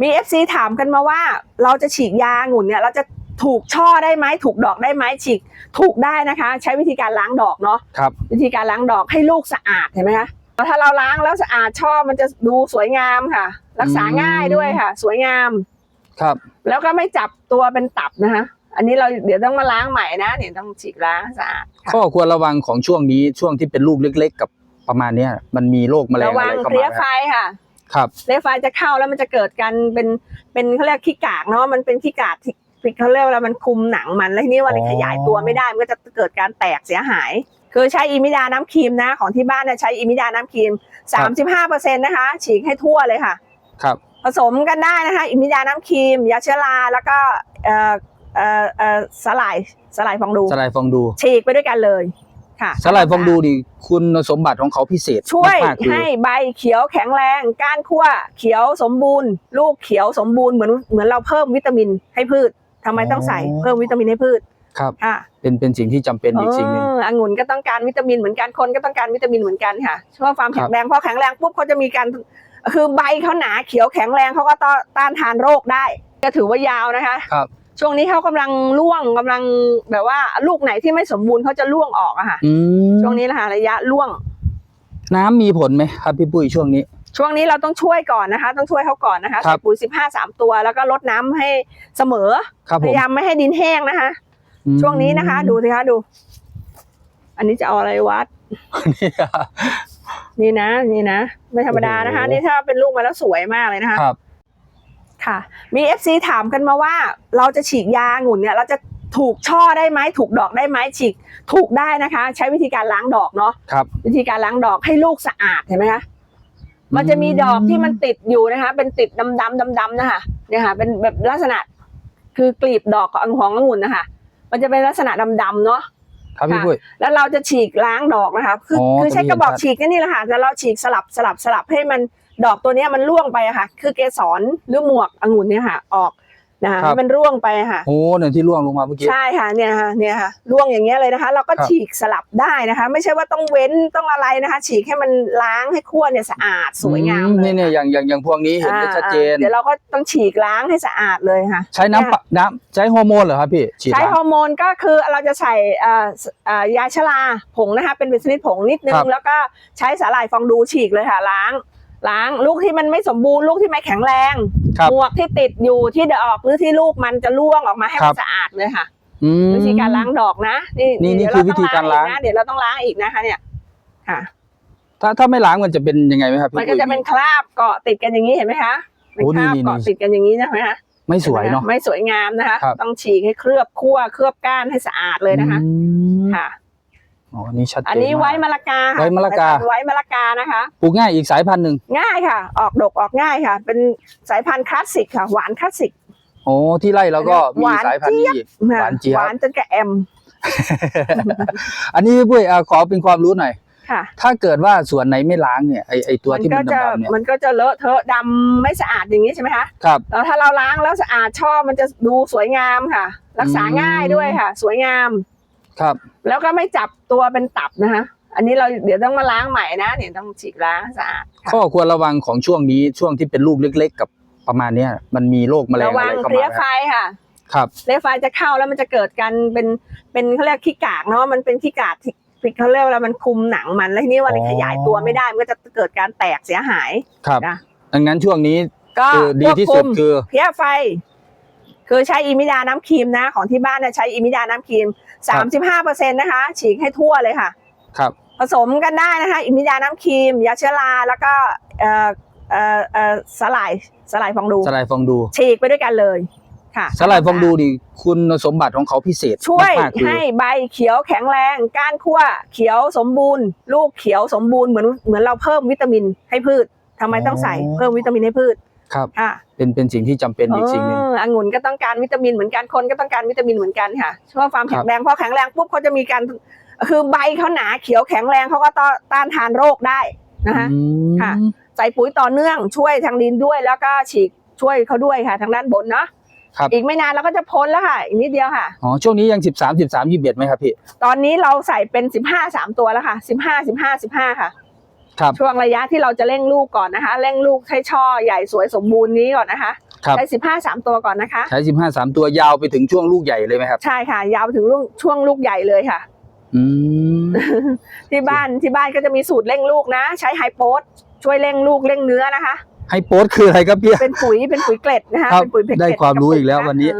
มี FC ถามกันมาว่า เราจะฉีกยาองุ่นเนี่ยเราจะถูกช่อได้ไหมถูกดอกได้ไหมฉีกถูกได้นะคะ ใช้วิธีการล้างดอกเนาะครับ วิธีการล้างดอกให้ลูกสะอาดเห็นไหมคะถ้าเราล้างแล้วสะอาดช่อมันจะดูสวยงามค่ะ รักษาง่ายด้วยค่ะ สวยงามครับ แล้วก็ไม่จับตัวเป็นตับนะคะ อันนี้เราเดี๋ยวต้องมาล้างใหม่นะเดี๋ยวต้องฉีกล้างให้สะอาดค่ะข้อควรระวังของช่วงนี้ช่วงที่เป็นลูกเล็ก ๆ กับประมาณเนี้ยมันมีโรคแมลงระอะวัไรงเข้าเพลี้ยมาไฟค่ะ ครับเพลี้ยไฟจะเข้าแล้วมันจะเกิดการเป็นเป็นเขาเรียกขี้กากเนาะมันเป็นขี้กากที่เขาเรียกว่ามันคุมหนังมันแล้วทีนี้วันนี้อ๋อขยายตัวไม่ได้มันก็จะเกิดการแตกเสียหาย คือใช้อิมิดาน้ำครีมนะ ของที่บ้านเนี่ยใช้อิมิดาน้ำครีม35%นะคะ ฉีกให้ทั่วเลยค่ะ ครับ ผสมกันได้นะคะอิมิดาน้ำครีม ยาเชื้อราแล้วก็เอ่อเอ่อเอ่อสลายสลายฟองดูสลายฟองดู ฉีกไปด้วยกันเลย ค่ะสลายฟองดูนี่คุณสมบัติของเขาพิเศษช่วยมากๆคือให้ใบเขียวแข็งแรง ก้านขั้วเขียวสมบูรณ์ ลูกเขียวสมบูรณ์เหมือนเหมือนเราเพิ่มวิตามินให้พืชทำไมต้องใส่เพิ่มวิตามินให้พืชครับค่ะเป็นเป็นสิ่งที่จำเป็นอีกสิ่งหนึ่งเออองุ่นก็ต้องการวิตามินเหมือนกันคนก็ต้องการวิตามินเหมือนกันค่ะช่วยความแข็งแรงพอแข็งแรงปุ๊บเขาจะมีการคือใบเขาหนาเขียวแข็งแรงเขาก็ต้านต้านทานโรคได้ ก็ถือว่ายาวนะคะครับ ช่วงนี้เขากำลังร่วงกำลังแบบว่า ลูกไหนที่ไม่สมบูรณ์เขาจะร่วงออกอะค่ะอืมช่วงนี้แหละค่ะระยะร่วง น้ำมีผลไหมครับพี่ปุ้ยช่วงนี้ ช่วงนี้เราต้องช่วยก่อนนะคะ ต้องช่วยเขาก่อนนะคะครัใส่บปุ๋ยสิบห้าสามตัว แล้วก็ลดน้ำให้เสมอครับพผมยายามไม่ให้ดินแห้งนะคะอืมช่วงนี้นะคะ ดูสิคะดู อันนี้จะเอาอะไรวัดเนี่ยนี่นะ นี่นะ ไม่ธรรมดานะคะโอ้โหนี่ถ้าเป็นลูกมาแล้วสวยมากเลยนะคะครับ ค่ะ มีเอฟซีถามกันมาว่าเราจะฉีกยาองุ่นเนี่ยเราจะถูกช่อได้ไหมถูกดอกได้ไหมฉีกถูกได้นะคะ ใช้วิธีการล้างดอกเนาะครับวิธีการล้างดอกให้ลูกสะอาดเห็นไหมคะมันจะมีดอกที่มันติดอยู่นะคะ เป็นติดดำดำดำดำๆนะคะเนี่ยค่ะ เป็นแบบลักษณะ คือกลีบดอกของขององุ่นนะคะ มันจะเป็นลักษณะดำดำๆเนาะครับพี่ปุ้ยแล้วเราจะฉีกล้างดอกนะคะ คืออ๋อคือใช้ตรงนี้กระบอกเห็นชัดฉีกก็นี่แหละค่ะแต่เราฉีกสลับสลับสลับให้มัน ดอกตัวเนี้ยมันร่วงไปอะค่ะ คือเกสรหรือหมวกองุ่นเนี่ยค่ะ ออกนะคะให้มันร่วงไปอะค่ะ โอ้เนี่ยที่ร่วงลงมาเมื่อกี้ ใช่ค่ะเนี่ยค่ะเนี่ยค่ะร่วงอย่างเงี้ยเลยนะคะ เราก็ครับฉีกสลับได้นะคะ ไม่ใช่ว่าต้องเว้นต้องอะไรนะคะ ฉีกให้มันล้างให้ขั้วเนี่ยสะอาดสวยงามอืเลยเนี่ยเนี่ยอย่างอย่างอย่างพวกนี้เห็นได้อ่าชัดเจนอ่าเดี๋ยวเราก็ต้องฉีกล้างให้สะอาดเลยค่ะ ใช้น้ำปะน้ำใช้ฮอร์โมนเหรอครับพี่ฉีดใช้ล้าง ฮอร์โมนก็คือเราจะใส่เอ่อเอ่อยาชราผงนะคะเป็นเป็นชนิดผงนิดนึครัง บแล้วก็ใช้สาหร่ายฟองดูฉีกเลยค่ะล้าง ล้างลูกที่มันไม่สมบูรณ์ลูกที่ไม่แข็งแรงครับ หมวกที่ติดอยู่ที่ดอกหรือที่ลูกมันจะร่วงออกมาให้ครัมันบ สะอาดเลยค่ะ อืม วิธีการล้างดอกนะนี่นี่นี่เดี๋ยคือวิธีการล้างเนะเดี๋ยวเราต้องล้างอีกนะคะ เนี่ยค่ะ ถ้าถ้าไม่ล้างมันจะเป็นยังไงไหมครับพี่มันก็จะเป็นคราบเกาะติดกันอย่างนี้เห็นไหมคะเป็นโอ้คนี่ราบนี่ เกาะนี่ติดกันอย่างนี้นะไหมคะ ไม่สวยเนาะ ไม่สวยงามนะคะ ครับ ต้องฉีกให้เคลือบคั่วเคลือบก้านให้สะอาดเลยนะคะ อืมค่ะ อ๋ออันนี้ชัดเจนอันนี้มากไว้มะละกาค่ะไว้มะละกาสยพันธุ์ไว้มะละกานะคะ ปลูกง่ายอีกสายพันธุ์หนึ่งง่ายค่ะ ออกดกออกง่ายค่ะ เป็นสายพันธุ์คลาสสิกค่ะ หวานคลาสสิกโอ้ที่ไร่เราก็มีหวานสายพันธุ์นี้อีกหวานเจี๊ยบหวานจนกระแอม อันนี้พี่ปุ้ยอะขอเป็นความรู้หน่อยค่ะ ถ้าเกิดว่าส่วนไหนไม่ล้างเนี่ยไอไอตัวมันที่ก็มันจะดำๆเนี่ยมันก็จะเลอะเทอะดำไม่สะอาดอย่างนี้ใช่ไหมคะครับแล้วถ้าเราล้างแล้วสะอาดช่อมันจะดูสวยงามค่ะ รักษาอืมง่ายด้วยค่ะ สวยงาม ครับ แล้วก็ไม่จับตัวเป็นตับนะคะอันนี้เราเดี๋ยวต้องมาล้างใหม่นะเดี๋ยวต้องฉีกล้างให้สะอาดค่ะข้อควรระวังของช่วงนี้ช่วงที่เป็นลูกเล็ก ๆ กับประมาณเนี้ยมันมีโรคแมลงระอะวัไรงเข้าเพลี้ยมาไฟค่ะครับเพลี้ยไฟจะเข้าแล้วมันจะเกิดการเป็นเป็นเขาเรียกขี้กากเนาะมันเป็นขี้กากที่เขาเรียกว่ามันคุมหนังมันแล้วทีนี้วันนี้อ๋อขยายตัวไม่ได้มันก็จะเกิดการแตกเสียหายครับนะดังนั้นช่วงนี้ก็คือดีที่สุดควบคุมคือเพลี้ยไฟ คือใช้อิมิดาน้ำครีมนะ ของที่บ้านเนี่ยใช้อิมิดาน้ำครีม สามสิบห้าเปอร์เซ็นต์นะคะ ฉีกให้ทั่วเลยค่ะ ครับ ผสมกันได้นะคะอิมิดาน้ำครีม ยาเชื้อรา แล้วก็เอ่อเอ่อเอ่อสลายสลายฟองดูสลายฟองดู ฉีกไปด้วยกันเลยค่ะสลายฟองดูนี่คุณสมบัติของเขาพิเศษช่วยมากๆคือให้ใบเขียวแข็งแรง ก้านขั้วเขียวสมบูรณ์ ลูกเขียวสมบูรณ์เหมือนเหมือนเราเพิ่มวิตามินให้พืชทำไมต้องใส่เพิ่มวิตามินให้พืช ครับค่ะเป็นเป็นสิ่งที่จำเป็นอีกสิ่งหนึ่ง เออองุ่นก็ต้องการวิตามินเหมือนกันคนก็ต้องการวิตามินเหมือนกันค่ะช่วยความแข็งแรงพอแข็งแรงปุ๊บเขาจะมีการคือใบเขาหนาเขียวแข็งแรงเขาก็ต้านทานโรคได้นะคะ อืมค่ะ ใส่ปุ๋ยต่อเนื่องช่วยทางดินด้วย แล้วก็ฉีกช่วยเขาด้วยค่ะ ทางด้านบนเนาะครับอีกไม่นานเราก็จะพ้นแล้วค่ะ อีกนิดเดียวค่ะ อ๋อช่วงนี้ยังสิบสามสิบสามยี่สิบเอ็ดไหมครับพี่ตอนนี้เราใส่เป็นสิบห้าสามตัวแล้วค่ะสิบห้าสิบห้าสิบห้าค่ะ ครับ ช่วงระยะที่เราจะเร่งลูกก่อนนะคะ เร่งลูกให้ช่อใหญ่สวยสมบูรณ์นี้ก่อนนะคะครับ ใช้สิบห้าสามตัวก่อนนะคะ ใช้สิบห้าสามตัวยาวไปถึงช่วงลูกใหญ่เลยไหมครับ ใช่ค่ะ ยาวไปถึงลูกช่วงลูกใหญ่เลยค่ะ อืม ที่บ้านที่บ้านก็จะมีสูตรเร่งลูกนะ ใช้ไฮโปสช่วยเร่งลูกเร่งเนื้อนะคะ ให้โพสต์คืออะไรครับพี่ เป็นปุ๋ยเป็นปุ๋ยเกล็ดนะคะครับเป็นปุ๋ยเกล็ดได้ความรู้อีกแล้ววันนี้ เ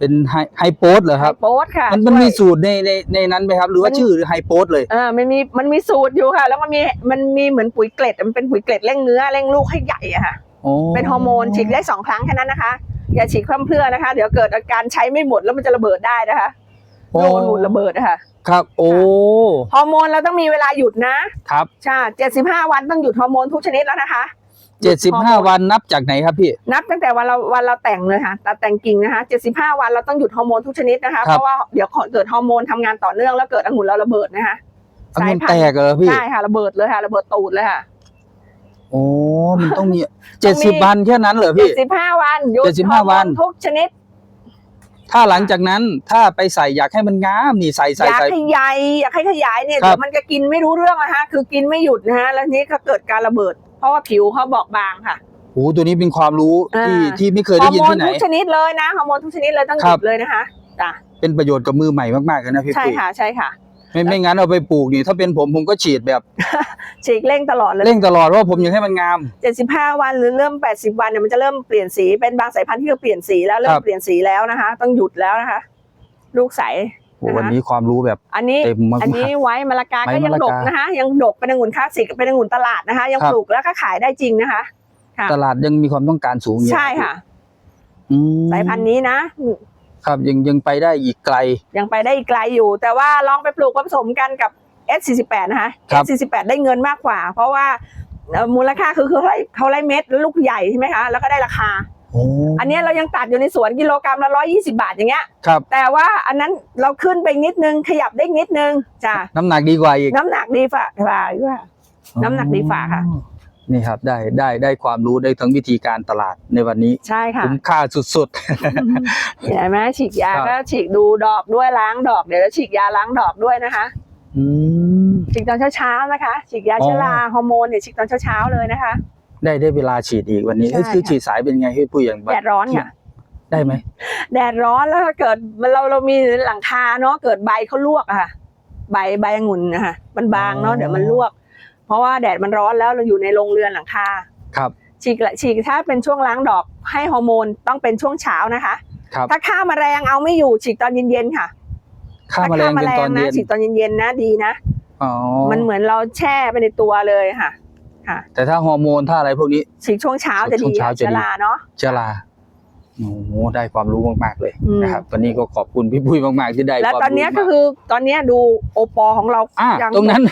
ป็นไฮไฮโพสต์เหรอไฮครับโปสค่ะมันมันช่วยมีสูตรในในในนั้นไหมครับ หรือว่าชื่อไฮโพสต์เลยเออมันมีมันมีสูตรอยู่ค่ะ แล้วมันมีมันมีเหมือนปุ๋ยเกล็ดมันเป็นปุ๋ยเกล็ดเร่งเนื้อเร่งลูกให้ใหญ่อะค่ะโอ้เป็นฮอร์โมนฉีดได้สองครั้งแค่นั้นนะคะอย่าฉีดพร่ำเพรื่อนะคะ เดี๋ยวเกิดอาการใช้ไม่หมดแล้วมันจะระเบิดได้นะคะโอ้ลูกมันหมุนระเบิดนะคะครับ โอ้ฮอร์โมนเราต้องมีเวลาหยุดนะครับใช่เจ็ดสิบห้าวันต้องหยุดฮอร์โมนทุกชนิดแล้วนะคะ เจ็ดสิบห้าวันนับจากไหนครับพี่ นับตั้งแต่วันเราวันเราแต่งเลยค่ะตัดแต่งกิ่งนะคะเจ็ดสิบห้าวันเราต้องหยุดฮอร์โมนทุกชนิดนะคะครับเพราะว่าเดี๋ยวเกิดฮอร์โมนทำงานต่อเนื่องแล้วเกิดองุ่นเราระเบิดนะคะอังุ่นแตกเหรอพี่ใช่ค่ะระเบิดเลยค่ะระเบิดตูดเลยค่ะโอ้มันต้องมีเจ็ดสิบวันแค่นั้นเหรอเจ็พี่ดสิบห้าวันหยุด75ฮอร์โมวันทุกชนิด ถ้าหลังจากนั้นถ้าไปใส่อยากให้มันงามนี่ใส่ใส่อยากใส่ขยายอยากให้ขยายเนี่ยครับเดี๋ยวมันจะกินไม่รู้เรื่องนะคะคือกินไม่หยุดนะคะแล้วนี้ก็เกิดการระเบิด เพราะว่าผิวเขาบอกบางค่ะโอ้ตัวนี้เป็นความรู้ที่อ่าที่ไม่เคยฮได้อร์ยินโมนที่ไหนทุกชนิดเลยนะฮอร์โมนทุกชนิดเลยต้องหครัยุบดเลยนะคะจ้ะเป็นประโยชน์กับมือใหม่มากๆเลยนะพี่ใช่ปุ้ยค่ะใช่ค่ะไม่ไม่งั้นเอาไปปลูกนี่ถ้าเป็นผมผมก็ฉีดแบบ ฉีกเร่งตลอดเลยเร่งตลอดเพราะว่าผมอยากให้มันงาม 75 วันหรือเริ่ม 80 วันเนี่ยมันจะเริ่มเปลี่ยนสีเป็นบางสายพันธุ์ที่เขาเปลี่ยนสีแล้วเริ่ครัมบเปลี่ยนสีแล้วนะคะ ต้องหยุดแล้วนะคะ ลูกใสโอ้นะคะ วันนี้ความรู้แบบอันนี้เต็มมากๆอันนี้ไว้มะละกาไว้ก็ยังมะละดกากนะคะยังดกเป็นองุ่นคลาสสิกเป็นองุ่นตลาดนะคะ ยังครับปลูกแล้วก็ขายได้จริงนะคะค่ะตลาดยังมีความต้องการสูงอยู่ใช่ค่ะอืมสายพันธุ์นี้นะครับยังยังไปได้อีกไกล ยังไปได้อีกไกลอยู่ แต่ว่าลองไปปลูกผสมกันกับ S48 นะคะครับ S48 ได้เงินมากกว่า เพราะว่าเอ่อมูลค่าคือคือเขาได้เขาได้เม็ดแล้วลูกใหญ่ใช่ไหมคะแล้วก็ได้ราคาโอ้อันเนี้ยเรายังตัดอยู่ในสวนกิโลกรัมละร้อยี่สิบาทอย่างเงี้ยครับ แต่ว่าอันนั้นเราขึ้นไปนิดนึงขยับได้นิดนึงจ้ะน้ำหนักดีกว่าอีก น้ำหนักดีฝ่าฝ่าว่าน้ำหนักดีฝ่าค่ะอ๋อนี่ครับได้ได้ได้ความรู้ได้ทั้งวิธีการตลาดในวันนี้ใช่ค่ะคุ้มค่าสุดเห็นไหมฉีกยาครับก็ฉีกดูดอกด้วยล้างดอกเดี๋ยวจะฉีกยาล้างดอกด้วยนะคะๆอืมฉีกตอนเช้าๆนะคะฉีกยาอ๋อเชื้อราฮอร์โมนเนี่ยฉีกตอนเช้าๆเลยนะคะ ได้ได้เวลาฉีดอีกวันนี้ใช่ เอ้ยคือค่ะฉีดสายเป็นไงพี่ปุ้ยอย่างแดดร้อนเนี่ยได้ไหมแดดร้อนแล้วถ้าเกิดเราเรามีหลังคาเนาะเกิดใบเขาลวกอะค่ะ ใบใบองุ่นนะคะมันบางเนาะเดี๋ยวมันลวก เพราะว่าแดดมันร้อนแล้วเราอยู่ในโรงเรือนหลังคา ครับฉีกละฉีกถ้าเป็นช่วงล้างดอกให้ฮอร์โมนต้องเป็นช่วงเช้านะคะ ครับถ้าฆ่าแมลงเอาไม่อยู่ฉีกตอนเย็นๆค่ะฆ่าแมลงเป็นตอนนะเย็นฉีกตอนเย็นๆนะดีนะ อ๋อมันเหมือนเราแช่ไปในตัวเลยค่ะ ค่ะ แต่ถ้าฮอร์โมนถ้าอะไรพวกนี้ฉีกช่วงเช้าจะดีช่วงเช้าจะดีเชื้อราเนาะเชื้อราโอ้โหได้ความรู้มากๆเลยอืมนะครับวันนี้ก็ขอบคุณพี่ปุ้ยมากๆที่ได้แล้วความตอนเนี้ยก็รู้มากคือตอนเนี้ยดูโอปอของเราอะยังตรงนั้น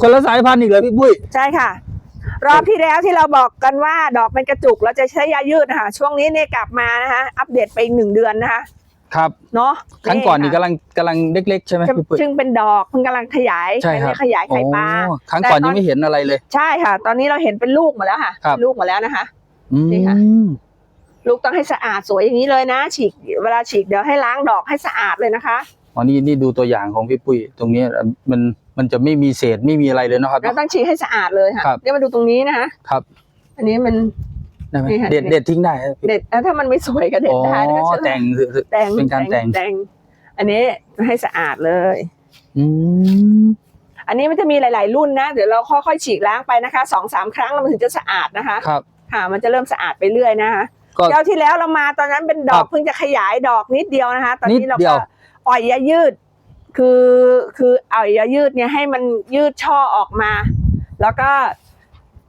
คนละสายพันธุ์อีกเหรอพี่ปุ้ยใช่ค่ะ รอบที่แล้วที่เราบอกกันว่าดอกเป็นกระจุกเราจะใช้ยายืดนะคะช่วงนี้เนี่ยกลับมานะคะอัปเดตไปอีกหนึ่งเดือนนะคะ ครับเนาะครั้งก่อนนี่ค่ะกำลังกำลังเล็กๆใช่ไหมซึ่งพี่ปุ้ยซึ่งเป็นดอกเพิ่งกำลังขยายใช่ครับเป็นขยายไข่ปลาโอ้ครั้งก่อนแต่ตอนยังไม่เห็นอะไรเลย ใช่ค่ะ ตอนนี้เราเห็นเป็นลูกหมดแล้วค่ะครับเป็นลูกหมดแล้วนะคะอืนี่ค่ะมลูกต้องให้สะอาดสวยอย่างนี้เลยนะ ฉีกเวลาฉีกเดี๋ยวให้ล้างดอกให้สะอาดเลยนะคะอ๋อนี่นี่ดูตัวอย่างของพี่ปุ้ยตรงนี้มันมันจะไม่มีเศษไม่มีอะไรเลยนะครับเราต้องฉีกให้สะอาดเลยค่ะครับเดี๋ยวมาดูตรงนี้นะคะครับ อันนี้มัน ได้ไหมนี่ค่ะเด็ดเด็ดทิ้งได้ครับพี่เด็ดแล้วถ้ามันไม่สวยก็เด็ดอ๋อได้นะคะแต่งคือคือแต่งเป็นการแต่งแต่ง อันนี้ให้สะอาดเลย อืมอันนี้มันจะมีหลาย ๆ รุ่นนะ เดี๋ยวเราค่อยๆฉีกล้างไปนะคะสองสามครั้งแล้วมันถึงจะสะอาดนะคะ ครับ ค่ะ มันจะเริ่มสะอาดไปเรื่อยนะคะก็ เจ้าที่แล้วเรามาตอนนั้นเป็นดอครักบเพิ่งจะขยายดอกนิดเดียวนะคะ ตอนนี้นิดเราเดียก็ว อ่อยยายืด คือคืออ่อยยายืดเนี่ยให้มันยืดช่อออกมา แล้วก็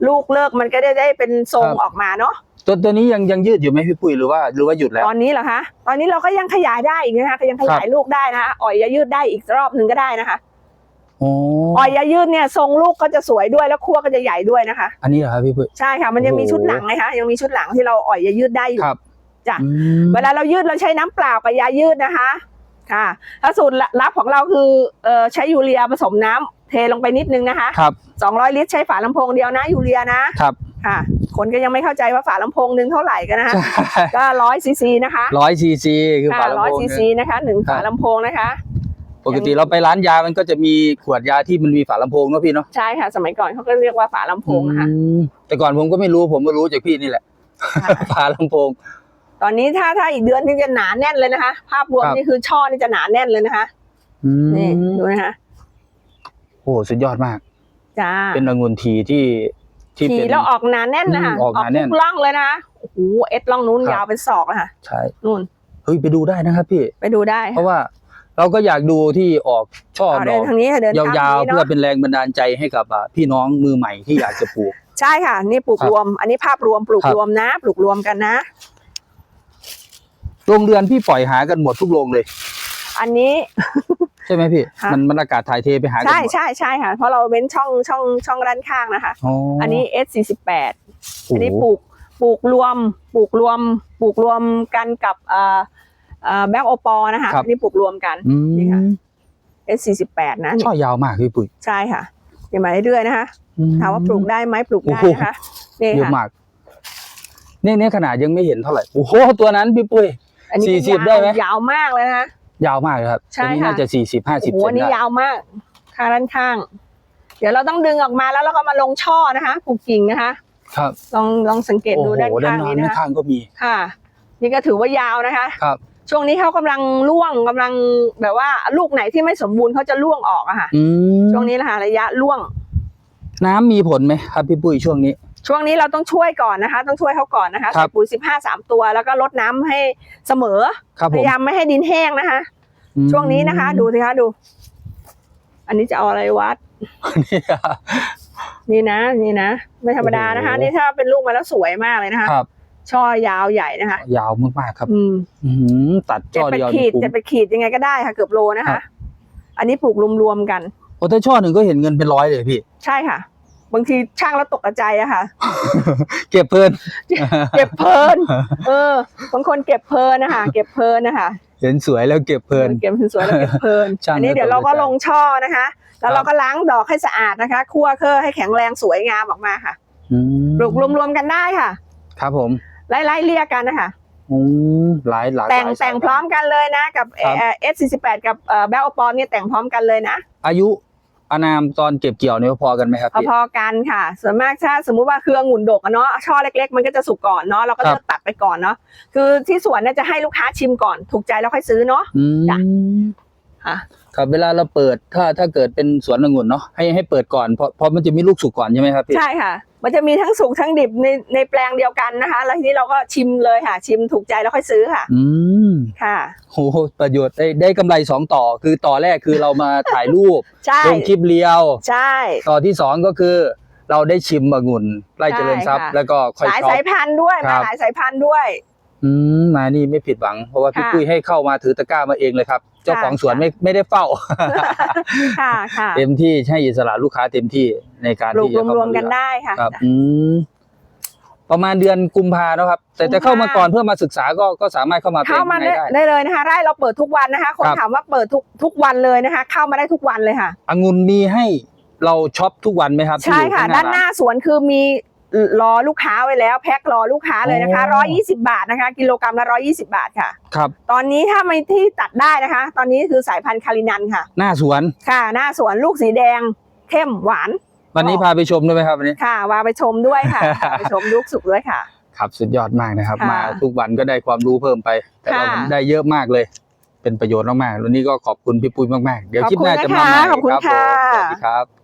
ลูกเลิกมันก็ได้ได้เป็นทรงออกมาเนาะตัวตัวนี้ยังยังยืดอยู่ไหมพี่ปุ้ยหรือว่าหรือว่าหยุดแล้ว ตอนนี้เหรอคะตอนนี้เราก็ยังขยายได้อีกนะคะก็ยังขยายลูกได้นะคะอ่อยยายืดได้อีกรอบหนึ่งก็ได้นะคะโอ้อ่อยยายืดเนี่ยทรงลูกก็จะสวยด้วยแล้วคั่วก็จะใหญ่ด้วยนะคะ อันนี้เหรอครับพี่ปุ้ย ใช่ค่ะมันยังมีชุดหลังไงคะยังมีชุดหลังที่เราอ่อยยายืดได้อยู่ ครับจ้ะ อืม เวลาเรายืดเราใช้น้ำเปล่ากับยายืดนะคะ ค่ะถ้าสูตรลับของเราคือเอ่อใช้ยูเรียผสมน้ำ เทลงไปนิดนึงนะคะครับ200ลิตรใช้ฝาลำโพงเดียวนะยูเรียนะครับค่ะ คนก็ยังไม่เข้าใจว่าฝาลำโพงหนึงเท่าไหร่กันนะคะก็ร้อยซีซีนะคะร้อยซีซีคือค่ะฝาลำร้อยโพงซีซีนะคะหนึ่งครับฝาลำโพงนะคะผปกติเราไปร้านยามันก็จะมีขวดยาที่มันมีฝาลำโพงเนาะพี่เนาะใช่ค่ะ สมัยก่อนเขาก็เรียกว่าฝาลำโพงนะคะอืมแต่ก่อนผมก็ไม่รู้ผมก็รู้จากพี่นี่แหละค่ะฝาลำโพง ตอนนี้ถ้าถ้าอีกเดือนนี่จะหนาแน่นเลยนะคะ ภาพรวมครับนี่คือช่อนี่จะหนาแน่นเลยนะคะอืมนี่ดูนะคะ โอ้สุดยอดมาก จ้าเป็นองุ่นทีที่ที่ขี่เป็น แล้วออกหนาแน่นนะคะอืมออกหนาแน่น ทุกร่องเลยนะคะโอ้โหเอ็ดร่องนู้นครับยาวเป็นศอกนะคะใช่นู่นเฮ้ยไปดูได้นะครับพี่ ไปดูได้เพราะว่าเราก็อยากดูที่ออกช่อเอาดเดิอนกทางนี้ค่ะเดินยทางาวๆนี้เพื่อเนาะเป็นแรงบันดาลใจให้กับอะพี่น้องมือใหม่ที่อยากจะปลูก ใช่ค่ะ นี่ปลูกครับรวม อันนี้ภาพรวมปลูกครับ รวมนะ ปลูกรวมกันนะ โรงเรือนพี่ปล่อยหากันหมดทุกโรงเลย อันนี้ ใช่ไหมพี่ค่ะมันมันอากาศถ่ายเทไปหากันใช่หมดใช่ใช่ค่ะ เพราะเราเว้นช่องช่องช่องด้านข้างนะคะ อ๋ออัอันนี้ S สี่สิบแปดโอ้อันโหนี้ปลูกปลูกรวมปลูกรวมปลูกรวมกันกับเอ่อเอ่อแบงโอปอนะคะอันนี้ปลูกรวมกัน อืนี่ค่ะ ม S สี่สิบแปดนะช่อยาวมากพี่ปุ๋ยใช่ค่ะเดี๋ยวมาเรื่อยๆนะคะอื ถามว่าปลูกได้ไหมปลูกได้โอ้โหนะคะนี่เยอะค่ะมากเนี่ยเนี่ยขนาดยังไม่เห็นเท่าไหร่ โอ้โห ตัวนั้นพี่ปุ้ย อันนี้สี่สิบยาวได้ไหม ยาวมากเลยนะคะ ยาวมากเลยครับใช่ตัวนี้ค่ะ น่าจะสี่สิบห้าสิบโอ้โหเซอันนนี้ได้ยาวมากข้างด้านข้าง เดี๋ยวเราต้องดึงออกมาแล้วเราก็มาลงช่อนะคะผูกกิ่งนะคะ ครับลองลองสังเกตโอ้ดูโหด้านด้านข้างหน้านี้ด้านนะคะข้างก็มีค่ะ นี่ก็ถือว่ายาวนะคะ ครับ ช่วงนี้เขากำลังร่วงกำลังแบบว่าลูกไหนที่ไม่สมบูรณ์เขาจะร่วงออกอะค่ะ อืมช่วงนี้นะคะระยะร่วง น้ำมีผลไหมครับพี่ปุ้ยช่วงนี้ ช่วงนี้เราต้องช่วยก่อนนะคะ ต้องช่วยเขาก่อนนะคะครัใส่บปุ๋ยสิบห้าสามตัวแล้วก็ลดน้ำให้เสมอครับพผมยายามไม่ให้ดินแห้งนะคะอืมช่วงนี้นะคะ ดูสิคะดู อันนี้จะเอาอะไรวัดนี่ครับนี่นะ นี่นะไม่ธรรมดานะคะโอ้โหนี่ถ้าเป็นลูกมาแล้วสวยมากเลยนะคะครับช่อยาวใหญ่นะคะ ยาวมากๆครับ อืมอื้อหือตัดเจ็ดช่อไปเดียวขีดนี่คุ้มเจ็ดไปขีดยังไงก็ได้ค่ะ เกือบโลนะครัคะบอันนี้ปลูกรวมๆกันโอ้แต่ช่อหนึ่งก็เห็นเงินเป็นร้อยเลยพี่ ใช่ค่ะ บางทีช่างแล้วตกใจอะค่ะ เก็บเพลิน เก็บเพลิน เออบางคนเก็บเพลินนะคะเก็บเพลินนะคะเห็นสวยแล้วเก็บเพลิน เก็บสวยแล้วเก็บเพลินช่างอันนี้แล้วเดี๋ยวเราตกก็ใจลงช่อนะคะ แล้วครับเราก็ล้างดอกให้สะอาดนะคะคั่วเคอให้แข็งแรงสวยงามออกมาค่ะอืมปลูกรวมๆกันได้ค่ะ ครับผม ไล่ๆเรียกกันนะคะอืมหลายหลากแต่งหลายแต่งสายพร้อมกันเลยนะกับครับเอสสี่สิบแปดกับแบลปอนเนี่ยแต่งพร้อมกันเลยนะ อายุ อานามตอนเก็บเกี่ยวเนี่ยพอกันไหมครับพี่ พอๆกันค่ะ ส่วนมากถ้าสมมุติว่าเครือองุ่นดกอะเนาะช่อเล็ก ๆ มันก็จะสุกก่อนเนาะเราก็ครัจะบ ตัดไปก่อนเนาะคือที่สวนเนี่ยจะให้ลูกค้าชิมก่อน ถูกใจแล้วค่อยซื้อเนาะ อืมจ้ะค่ะ ครับเวลาเราเปิดถ้าถ้าเกิดเป็นสวนองุ่นเนาะให้ให้เปิดก่อนเพราะเพราะมันจะมีลูกสุกก่อนใช่ไหมครับพี่ ใช่ค่ะ มันจะมีทั้งสุกทั้งดิบในในแปลงเดียวกันนะคะ แล้วทีนี้เราก็ชิมเลยค่ะ ชิมถูกใจแล้วค่อยซื้อค่ะ อืมค่ะโหประโยชน์ได้ได้กำไรสองต่อ คือต่อแรกคือเรามาถ่ายรูปใช่ลงคลิปเรียว ใช่ ต่อที่สองก็คือ เราได้ชิมองุ่นไร่เจริญทรัพย์ ใช่ค่ะ แล้วก็ค่อยหลายชอบสายพันธุ์ด้วยครัมาบ หลายสายพันธุ์ด้วย อืมมานี่ไม่ผิดหวัง เพราะว่าพี่ค่ะปุ้ยให้เข้ามาถือตะกร้ามาเองเลยครับ เจ้าของสวนค่ะ ไม่ไม่ได้เฝ้า ค่ะค่ะเต็มที่ให้อิสระลูกค้าเต็มที่ในการปลูกที่จะเข้ารวมๆกันเลือได้ค่ะ ครับ อืมประมาณเดือนกุมภาเนอะครับ แต่จะเข้ามาก่อนเพื่อมาศึกษาก็ก็สามารถเข้ามาเป็นเข้ามาในได้ได้ ได้เลยนะคะไร่เราเปิดทุกวันนะคะ คนครับ ถามว่าเปิดทุกทุกวันเลยนะคะ เข้ามาได้ทุกวันเลยค่ะ องุ่นมีให้เราช็อปทุกวันไหมครับที่ใช่อยู่ค่ะ ข้งด้านหน้าสวนคือมี รอลูกค้าไว้แล้ว แพ็ครอลูกค้าเลยนะคะอ๋ร้ออยยี่สิบาทนะคะ กิโลกรัมละร้อยี่สิบาทค่ะครับ ตอนนี้ถ้าไม่ที่ตัดได้นะคะ ตอนนี้คือสายพันธุ์คารินันค่ะ หน้าสวนค่ะ หน้าสวนลูกสีแดงเข้มหวาน วันนี้อ๋อพาไปชมด้วยไหมครับวันนี้ค่ะวาไปชมด้วยค่ะพาไปชมลูกสุกด้วยค่ะ ครับสุดยอดมากนะครับค่ะมาทุกวันก็ได้ความรู้เพิ่มไป แต่เราค่ะได้เยอะมากเลย เป็นประโยชน์มากๆวันนี้ก็ขอบคุณพี่ปุ้ยมากๆ เดี๋ยวขอบคลิปคุณหน้าจะมานะคะใหม่ขอบคุณครับผมค่ะสวัสดีครับ